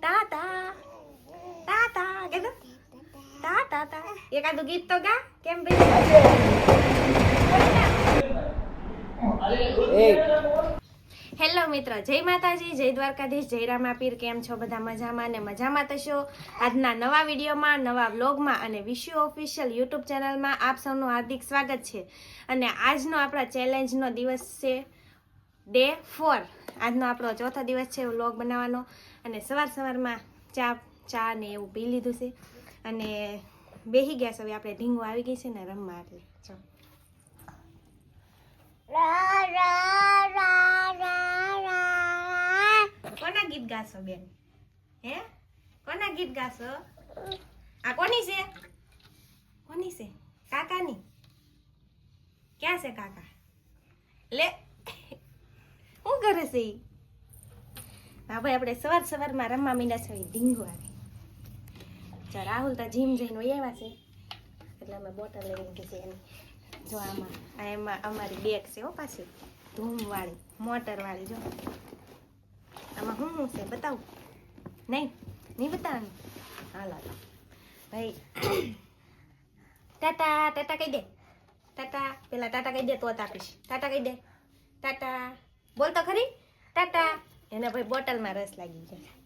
તાતા તાતા કીધું તા તા તા. એકાદું ગીત તો ગા કેમ ભાઈ હેલો મિત્રો જય માતાજી જય દ્વારકાધીશ જય રામાપીર કેમ છો બધા મજામાં ને મજામાં થશો? આજના નવા વિડીયોમાં નવા વ્લોગમાં અને વિશ્વ ઓફિશિયલ યુટ્યુબ ચેનલમાં આપ સૌનું હાર્દિક સ્વાગત છે. અને આજનો આપણા ચેલેન્જનો દિવસ છે ડે ફોર. આજનો આપણો ચોથો દિવસ છે વ્લોગ બનાવવાનો. અને સવાર સવારમાં ચા ચા ને એવું પી લીધું છે. અને બેહી ગયા છે. હવે આપણે ઢીંગો આવી ગઈ છે ને રમવા એટલે. જો કોના ગીત ગાશો બેન? હે? કોના ગીત ગાશો? આ કોની છે? કોની છે? કાકાની? ક્યાં છે કાકા? લે. શું કરે છે હા, ભાઈ, આપણે સવાર સવારમાં રમવા મીંડા છે ઢીંગો આવે. જો રાહુલ તો જીમ જઈને આવ્યા છે, એટલે અમે બોટલ લઈને કીધી એની, જો આમાં, આ એમાં અમારી બેગ છે હો પાછી, ધૂમવાળી, મોટરવાળી, જો. આમાં શું શું છે બતાવું? નહીં નહીં બતાવવાનું? હાલો ભાઈ, ટાટા ટાટા કહી દે. ટાટા, પેલા ટાટા કહી દે, તો તાપીશ ટાટા કહી દે. ટાટા. બોલ તો ખરી. ટાટા. એને ભાઈ બોટલમાં રસ લાગી ગયો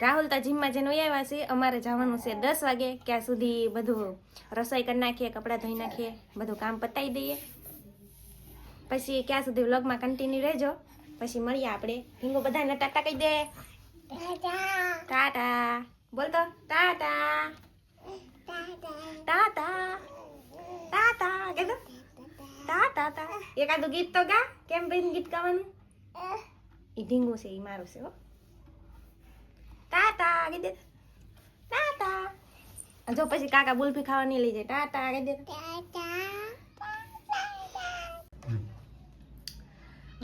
રાહુલ તો જીમમાં જઈને આવ્યા છે. અમારે જવાનું છે દસ વાગે. ક્યાં સુધી બધું રસોઈ કરી નાખીએ કપડાં ધોઈ નાખીએ બધું કામ પતાવી દઈએ. પછી ક્યાં સુધી વ્લોગમાં કન્ટિન્યુ રહેજો. પછી મળીએ આપણે. હિંગો બધાને ટાટા કહી દે. ટાટા. બોલ તો. ટાટા. ટાટા. ટાટા. કીધું તા તા. એકાદું ગીત તો ગા કેમ ભાઈ ગીત ગાવાનું? એ ઢીંગું છે એ મારું છે હો. તા કહી દે. તા જો પછી કાકા બુલ્ફી ખાવા નહીં લઈ જાય. ટાટા કહી દે.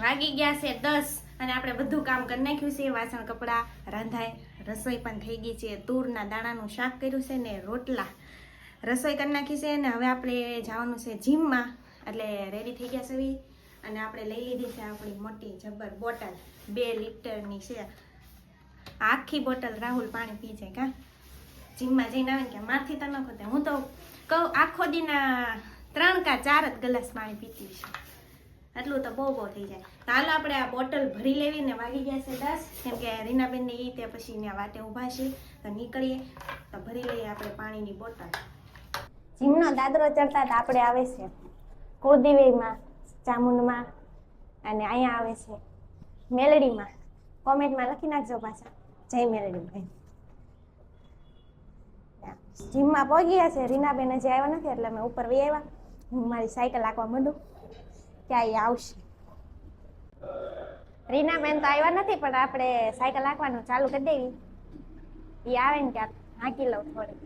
વાગી ગયા છે દસ અને આપણે બધું કામ કરી નાખ્યું છે. વાસણ કપડાં રાંધાય રસોઈ પણ થઈ ગઈ છે. તુરના દાણાનું શાક કર્યું છે ને રોટલા રસોઈ કરી નાખી છે ને હવે આપણે જવાનું છે જીમમાં. એટલે રેડી થઈ ગયા છે ઈ. અને આપણે લઈ લીધી છે આપણી મોટી જબર બોટલ. બે લીટરની છે. આખી બોટલ રાહુલ પાણી પી જાય કા? જીમમાં જઈને આવે ને કે માથી તો ન ખોતે હું તો કહું, આખો દીના ત્રણ કા ચાર જ ગ્લાસ પાણી પીતી છે એટલું તો બહુ બહુ થઈ જાય. હાલો આપણે આ બોટલ ભરી લેવી ને વાગી ગયા છે દસ. કેમ કે રીનાબેનને એ તે પછી ત્યાં વાટે ઊભા છે. તો નીકળીએ. તો ભરી લઈએ આપણે પાણીની બોટલ. જીમનો દાદરો ચડતા આપણે આવે છે. કુળદેવીમાં ચામુંડમાં અને અહીંયા આવે છે. મેલડીમાં. કોમેન્ટમાં લખી નાખજો પાછા. જય મેલડી ભાઈ જીમમાં પહોંચી છે. રીનાબેન હજી આવ્યા નથી, એટલે અમે ઉપર વી આવ્યા. હું મારી સાયકલ આંકવા માંડું. ત્યાં એ આવશે. રીનાબેન તો આવ્યા નથી, પણ આપણે સાયકલ હાંકવાનું ચાલુ કરી દેવી. એ આવે ને ક્યાંક. હાંકી લઉં થોડી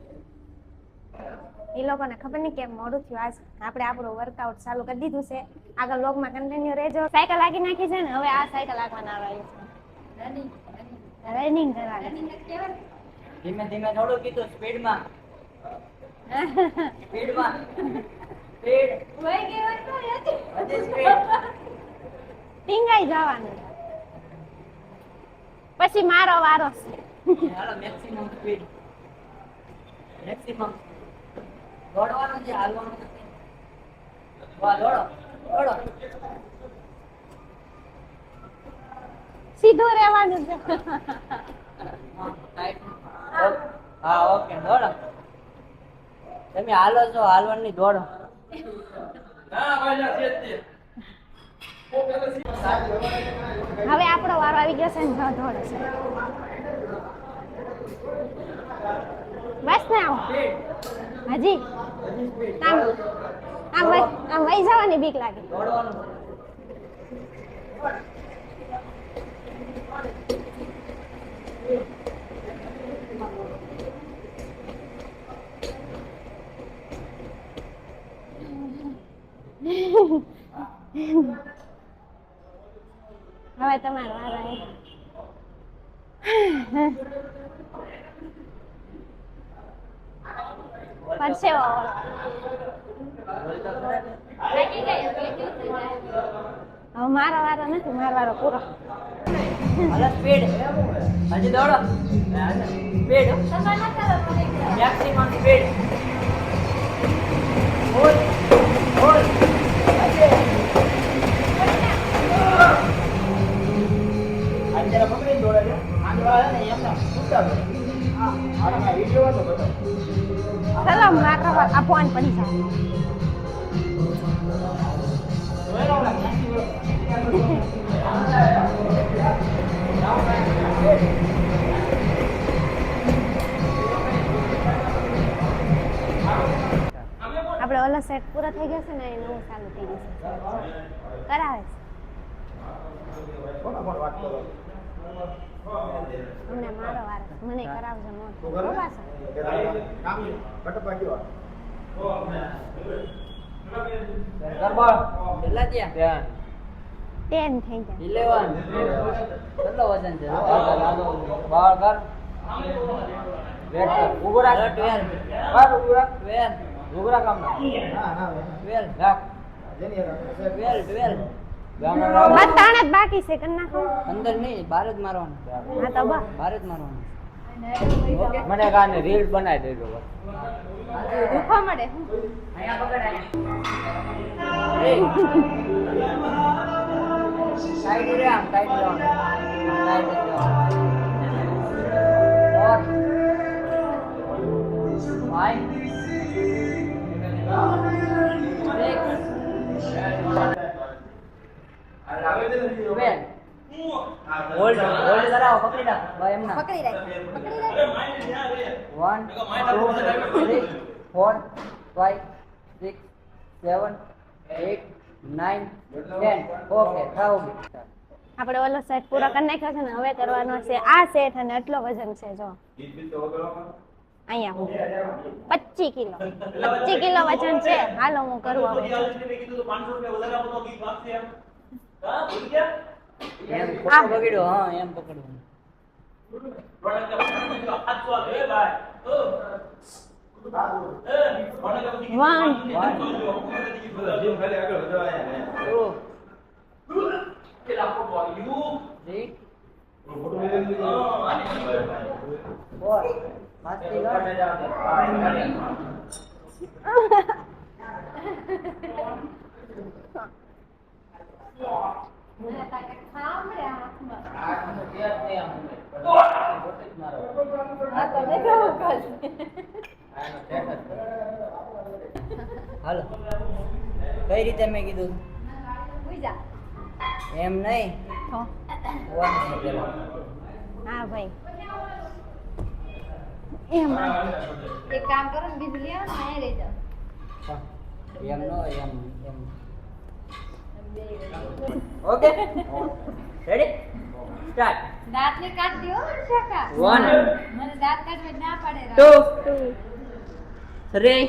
એ લોકોને ખબર નહીં કેમ મોડું થયું. આજ આપણે આપણું વર્કઆઉટ ચાલુ કરી દીધું છે. આગળ લોગમાં કન્ટિન્યુ રહેજો. સાયકલ આગી નાખી છે ને? હવે આ સાયકલ હાંકવાના આવે છે. રનિંગ કરવાની. ધીમે ધીમે થોડું કીધું સ્પીડમાં સ્પીડમાં સ્પીડ હજી સ્પીડ ટીંગાઈ જવાનું. પછી મારો વારો છે. હાલો મેક્સિમમ સ્પીડ મેક્સિમમ દોડવાનું છે હાલવાનું વાહ દોડો દોડો. સીધું રહેવાનું છે. હા, ઓકે. દોડો. તમે હાલો છો હાલવાની દોડો. હવે આપણો વારો આવી ગયો છે ને દોડો છે. બસ ને આવો. હજી આમ આમ વહી- આમ વહી જવાની બીક લાગે દોડવાનું હવે તમારો વારો પરસેવો. હવે મારો વારો નથી મારો વારો પૂરો. સ્પીડ. હજી દોડો. સ્પીડ. Maximum speed. હોલ હોલ. અત્યારે પકડીને દોડે છે. આંધળા ને એમને છૂટા મારા આ ફોન પડી જાય જોયેલો ઓલા ક્યાંથી આપણે ઓલો સેટ પૂરો થઈ ગયો છે ને એ નવું ચાલુ થઈ ગયું છે કરાવે કોના કોણ વાત કરો છે અમને મારો વાર મને કરાવજો મોત તું કરે? બસ કામ કટપા ગયો ગરબડ કેટલા ત્યાં ત્યાં. ટેન થઈ જાય ઇલેવન. કેટલો વજન છે? બાર ટ્વેલ્વ. ટ્વેલ્વ. ટ્વેલ્વ. રાખ. Twelve twelve. જ બાકી છે અંદર નહીં ભારત જ મારવાનું. બસ. જ મારવાનું. મને કાને રીલ બનાવી દેજો દુખા મળે સાઈડ રે આમ સાઈડ આમ. સાઈડ ટ્વેલ્વ હોલ્ડ હોલ્ડ કરાવો પકડી રાખ. ભાઈ એમના પકડી રાખ. પકડી રાખ. One two three four five six seven eight nine ten okay થાવ. આપણે ઓલો સેટ પૂરો કરી નાખ્યો છે ને હવે કરવાનો છે આ સેટ અને એટલો વજન છે જો. અહીંયા હું. પચીસ કિલો. પચીસ કિલો વજન છે. હાલો હું કરું હવે. એમ ખોટું બગડ્યું, હા, એમ પકડવું. One One, two, three, four. પાંચથી ગણ. હાથનું હાલો. કઈ રીતે મેં કીધું? એમ નહીં? હા. ભાઈ. એમ. એક કામ કરો ને બીજું લેવા ને અહીંયા લઈ જાઓ. એમ નો એમ એમ. ઓકે રેડી સ્ટાર્ટ દાંત ને કાટ દો શાકા 1 મને દાંત કાઢવા ના પડે ટુ થ્રી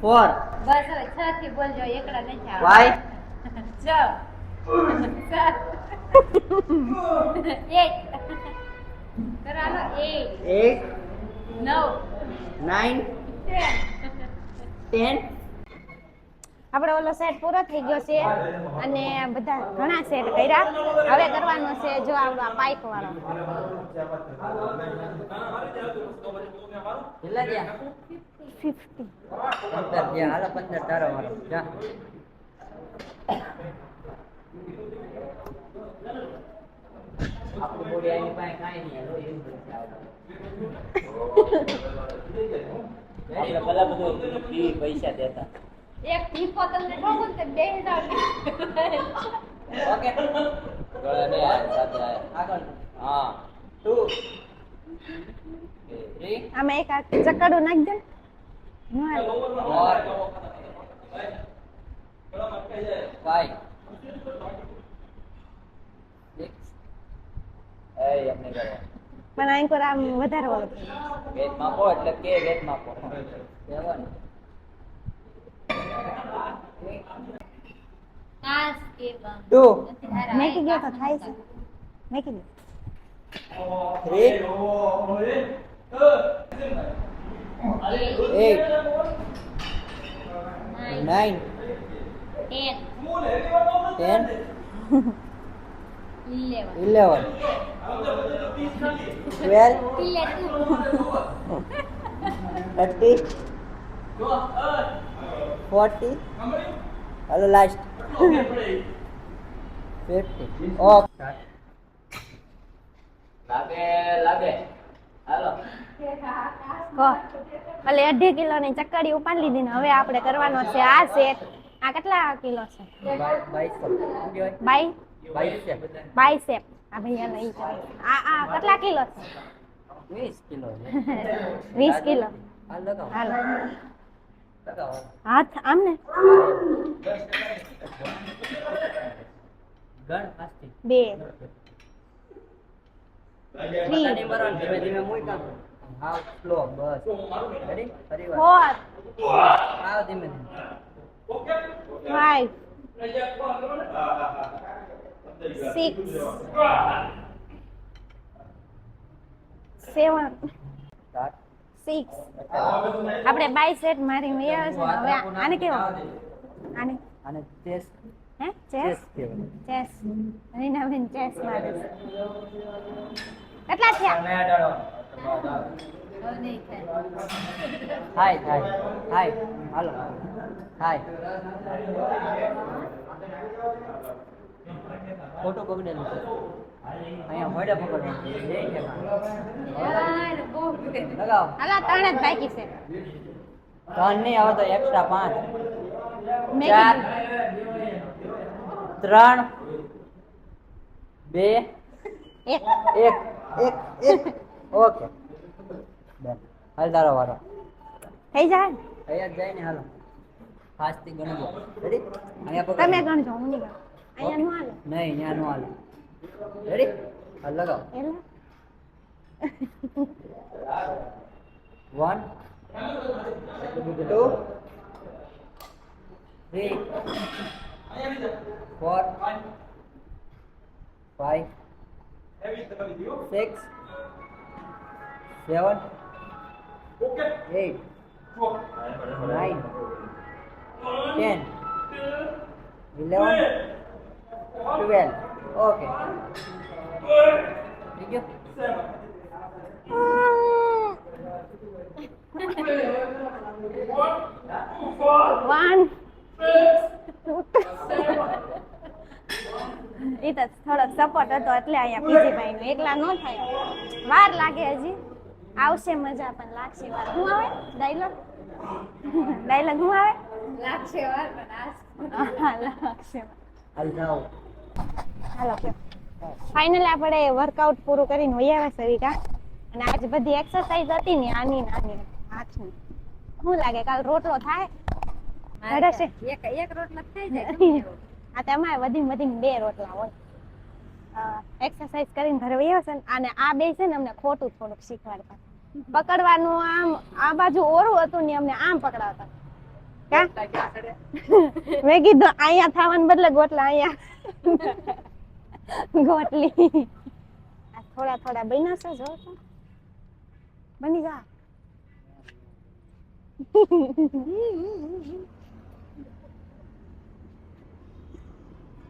ફોર બસ હવે છ થી બોલજો એકડા એટ નવ. નાઇન ટેન ટેન આપણે ઓલો સેટ પૂરો થઈ ગયો છે અને બધા ઘણા સેટ કર્યા. હવે કરવાનો છે જો આપણો આ પાઇપ વાળો. આપણે પેલા બધું પૈસા દેતા. એક ટીપો તમને કહું ને તો બે ઓકે. ગળા ને આ સાથે આ. આગળ. હા. ટુ થ્રી આમાં એક આ ચકડું નાખ દે. ને ફોર ફાઈવ સિક્સ એ એમ નહીં કરો. પણ અહીં આમ વધારે વાળો વેદ માપો એટલે કે વેદ માપો સેવન ટુ મેકી ગયો તો થાય છે મેકી ગયો three eight nine ten ten eleven eleven twelve ઇલે two thirty forty. Hello last fifty okay લાગે લાગે. હાલો. કહો અઢી કિલોની ચક્કડી ઉપાડી લીધી ને હવે આપણે કરવાનો છે. આ સેટ આ કેટલા કિલો છે? બાઈ બાઈસો બાઈસેપ આ ભૈયા નહીં કરે આ આ કેટલા કિલો છે? વીસ કિલો વીસ કિલો. હા હાલો. હાથ આમ ને બે. ધીમે ધીમે ધીમે મૂઈ સ્લો બસ. રેડી ફરી વાર. ફોર આવ ધીમે ધીમે. ફાઈવ સિક્સ સેવન સિક્સ આપણે બાય સેટ મારી મેળવે છે હવે આને કેવો? આને? અને ચેસ હે? ચેસ ચેસ રીનાબેન ચેસ મારે કેટલા થયા? હાય હાય હાય હાલો. હાય ફોટો પકડેલું છે. અહીંયા મોઢે પકડવાનું લગાવો. હાલા ત્રણ જ બાકી છે. ત્રણ નહીં હવે તો એક્સ્ટ્રા પાંચ. ચાર. ત્રણ. બે. એક. એક. એક. ઓકે. હાલ તારો વારો. થઈ જાય? જ જાય ને હાલો. ફાસ્ટથી ગણી રેડી અહીંયા તમે ગણજો હું નહીં ગણું. અહીંયા નું હાલે. નહીં ત્યાં નો હાલે. રેડી હાલ લગાવો એટલે one two three four five six seven eight nine ten eleven twelve okay one એ તો થોડોક સપોર્ટ હતો એટલે અહીંયા ભાઈ નો એકલા ન થાય. વાર લાગે હજી. આવશે મજા પણ લાગશે વાર. હું આવે? ડાયલોગ? ડાયલોગ હું આવે? લાગશે વાર પણ આ લાગશે હાલ જાઓ. હાલો ફાઇનલ આપણે વર્કઆઉટ પૂરું કરીને હોઈ આવ્યા સવિતા અને આજ બધી એક્સરસાઇઝ હતી ને આની નાની હાથની શું લાગે કાલ રોટલો થાય? હડશે એક એક રોટલો થઈ જાય. આ તમારે વધી વધીને બે રોટલા હોય. એક્સરસાઇઝ કરીને ઘરે વહી આવશે અને આ બે છે ને અમને ખોટું થોડુંક શીખવાડતા. પકડવાનું આમ આ બાજુ ઓરું હતું ને અમને આમ પકડાવતા. મેં કીધું અહીંયા થવાને બદલે ગોટલા અહીંયા. ગોટલી. આ થોડા થોડા બન્યા છે જો તો. બની જા.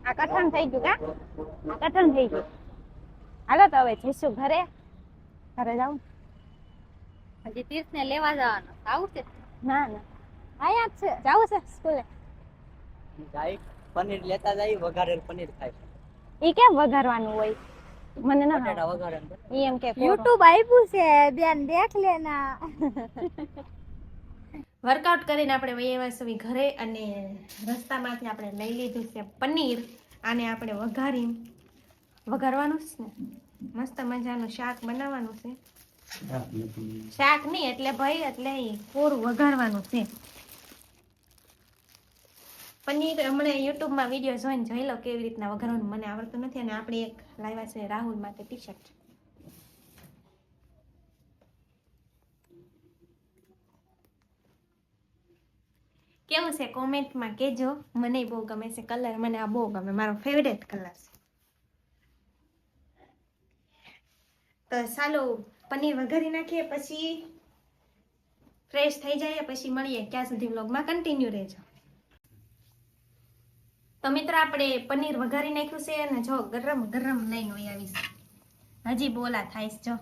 આ કઠણ થઈ ગયું કા? આ કઠણ થઈ ગયું. હાલો તો હવે જઈશું ઘરે. ઘરે જાઉં. હજી તીર્થ ને લેવા જવાનું. આવું છે? ના ના. આયા જ છે. જાવું છે સ્કૂલે. જાય પનીર લેતા જાય વઘારેલ પનીર ખાય. ઈ કેમ વઘારવાનું હોય? મને ના બટાટા ઈ એમ કે યુટ્યુબ આપ્યું છે બેન દેખ લેના વર્કઆઉટ કરીને આપણે આવ્યા ઘરે અને રસ્તામાંથી આપણે લઈ લીધું છે પનીર. આને આપણે વઘારી. વઘારવાનું છે. ને મસ્ત મજાનું શાક બનાવવાનું છે. શાક નહીં એટલે ભાઈ એટલે ઈ પૂરું વઘારવાનું છે. પનીર હમણાં યુટ્યુબમાં વીડિયો જોઈને જોઈ લો કેવી રીતના વઘારવાનું મને આવડતું નથી અને આપણે એક લાવ્યા છે રાહુલ માટે ટી શર્ટ કેવું છે કોમેન્ટમાં કહેજો મને બહુ ગમે છે કલર મને આ બહુ ગમે. મારો ફેવરેટ કલર છે. તો ચાલો, પનીર વઘારી નાખીએ, પછી ફ્રેશ થઈ જાય, પછી મળીએ. ત્યાં સુધી વ્લોગમાં કન્ટિન્યુ રહેજો. તો મિત્રો, આપણે પનીર વઘારી નાખ્યું છે અને જો ગરમ ગરમ લઈને આવીશ. હજી બોલા થાય જો.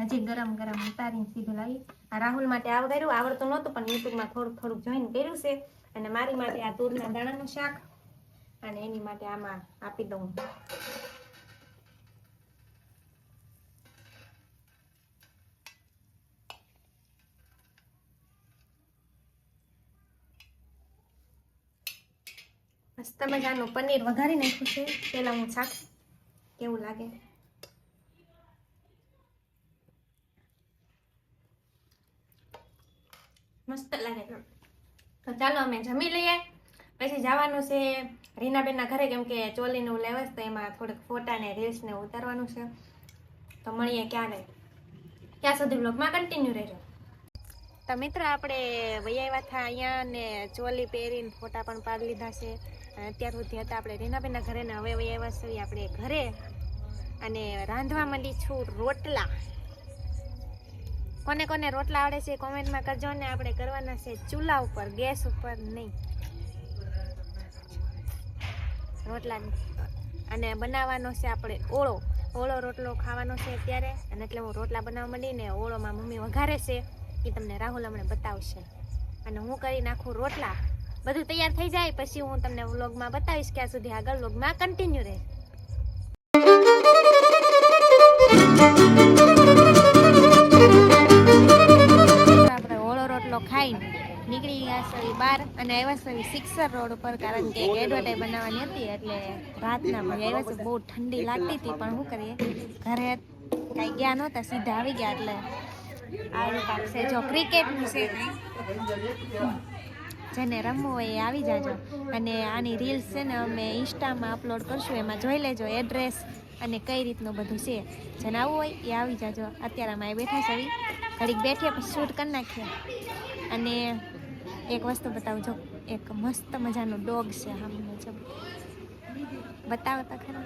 હજી ગરમ ગરમ ઉતારીને સીધું લાવી. આ રાહુલ માટે આવગાર્યું વઘાર્યું, આવડતું નહોતું, પણ યુટ્યુબમાં થોડુંક થોડુંક જોઈને કર્યું છે. અને મારી માટે આ તુરના દાણાનું શાક. અને એની માટે આમાં આપી દઉં. મસ્ત મજાનું પનીર વઘારી નાખ્યું છે પેલા હું શાક કેવું લાગે? મસ્ત લાગે. તો ચાલો અમે જમી લઈએ. પછી જવાનું છે રીનાબેનના ઘરે, કેમ કે ચોલીનું લેવસ તો એમાં થોડીક ફોટા ને રીલ્સ ને ઉતારવાનું છે. તો મળીએ ક્યારે? ત્યાં સુધી બ્લોગમાં કન્ટિન્યુ રહેજો. તો મિત્ર, આપણે વૈયા આવ્યા હતા અહીંયા ને ચોલી પહેરીને ફોટા પણ પાડી લીધા છે. અને અત્યાર સુધી હતા આપણે રીનાબેનના ઘરે ને હવે એવા છીએ આપણે ઘરે. અને રાંધવા માંડી છું રોટલા. કોને કોને રોટલા આવડે છે કોમેન્ટમાં કરજો ને આપણે કરવાના છે ચૂલા ઉપર, ગેસ ઉપર નહીં. રોટલા અને બનાવવાનો છે આપણે ઓળો. ઓળો રોટલો ખાવાનો છે અત્યારે. અને એટલે હું રોટલા બનાવવા માંડી ને ઓળોમાં મમ્મી વઘારે છે. એ તમને રાહુલ હમણાં બતાવશે. અને હું કરી નાખું રોટલા. બધું તૈયાર થઈ જાય, પછી હું તમને વ્લોગમાં બતાવીશ ક્યાં સુધી આગળ વ્લોગમાં કન્ટિન્યુ રહે. આપણે ઓળો રોટલો ખાઈને નીકળી ગયા છે બાર અને આવ્યા છે સિક્સર રોડ ઉપર, કારણ કે એડવર્ટાઈઝ હતી એટલે રાતના ભાઈ આવ્યા બહુ ઠંડી લાગતી હતી, પણ શું કરીએ? ઘરે કાંઈ ગયા નહોતા, સીધા આવી ગયા એટલે આવી કાંઈક છે, જો ક્રિકેટનું છે જેને રમવું હોય એ આવી જાજો. અને આની રીલ્સ છે ને અમે ઇન્સ્ટામાં અપલોડ કરશું. એમાં જોઈ લેજો એડ્રેસ અને કઈ રીતનું બધું છે. જેને આવવું હોય એ આવી જાજો. અત્યારે અમે બેઠા છે ઘડીક બેઠીએ પછી શૂટ કરી નાખીએ. અને એક વસ્તુ બતાવું. જો એક મસ્ત મજાનો ડોગ છે સામે જો. બતાવો તો ખરા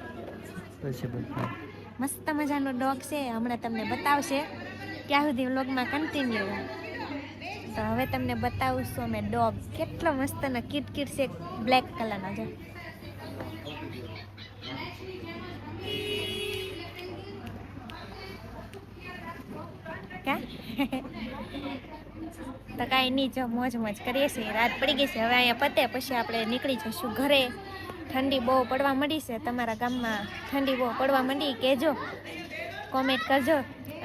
મસ્ત મજાનો ડોગ છે. હમણાં તમને બતાવશે. ત્યાં સુધી વ્લોગમાં કન્ટિન્યુ તો હવે તમને બતાવું છું અમે ડોગ. કેટલો મસ્ત ને કીટ કીટ છે બ્લેક કલરનો છે તો કાંઈ નહીં, જો મોજ મોજ કરીએ છીએ. રાત પડી ગઈ છે. હવે અહીંયા પતે, પછી આપણે નીકળી જઈશું ઘરે. ઠંડી બહુ પડવા મળી છે. તમારા ગામમાં ઠંડી બહુ પડવા માંડી. કહેજો. કોમેન્ટ કરજો.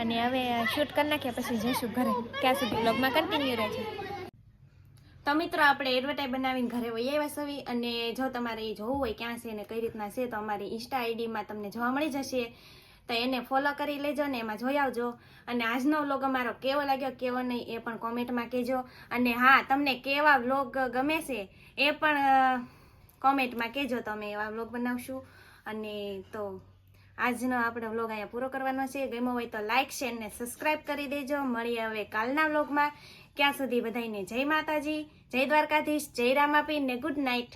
અને હવે શૂટ કરી નાખ્યા પછી જઈશું ઘરે. ક્યાં સુધી બ્લોગમાં કન્ટિન્યુ રહેજો. તો મિત્રો, આપણે એડવર્ટાઈઝ બનાવીને ઘરે વહી આવ્યા સવી. અને જો તમારે એ જોવું હોય ક્યાં છે અને કઈ રીતના છે, તો અમારી ઇન્સ્ટા આઈડીમાં તમને જોવા મળી જશે. તો એને ફોલો કરી લેજો ને એમાં જોઈ આવજો. અને આજનો વ્લોગ અમારો કેવો લાગ્યો, કેવો નહીં, એ પણ કોમેન્ટમાં કહેજો. અને હા, તમને કેવા વ્લોગ ગમે છે, એ પણ કોમેન્ટમાં કહેજો. તમે એવા વ્લોગ બનાવશું. અને તો આજનો આપણે વ્લોગ અહીંયા પૂરો કરવાનો છે. ગમ્યો હોય તો લાઇક શેર ને સબસ્ક્રાઇબ કરી દેજો. મળીએ હવે કાલના વ્લોગમાં ક્યાં સુધી બધાને જય માતાજી, જય દ્વારકાધીશ, જય રામાપી ને ગુડ નાઇટ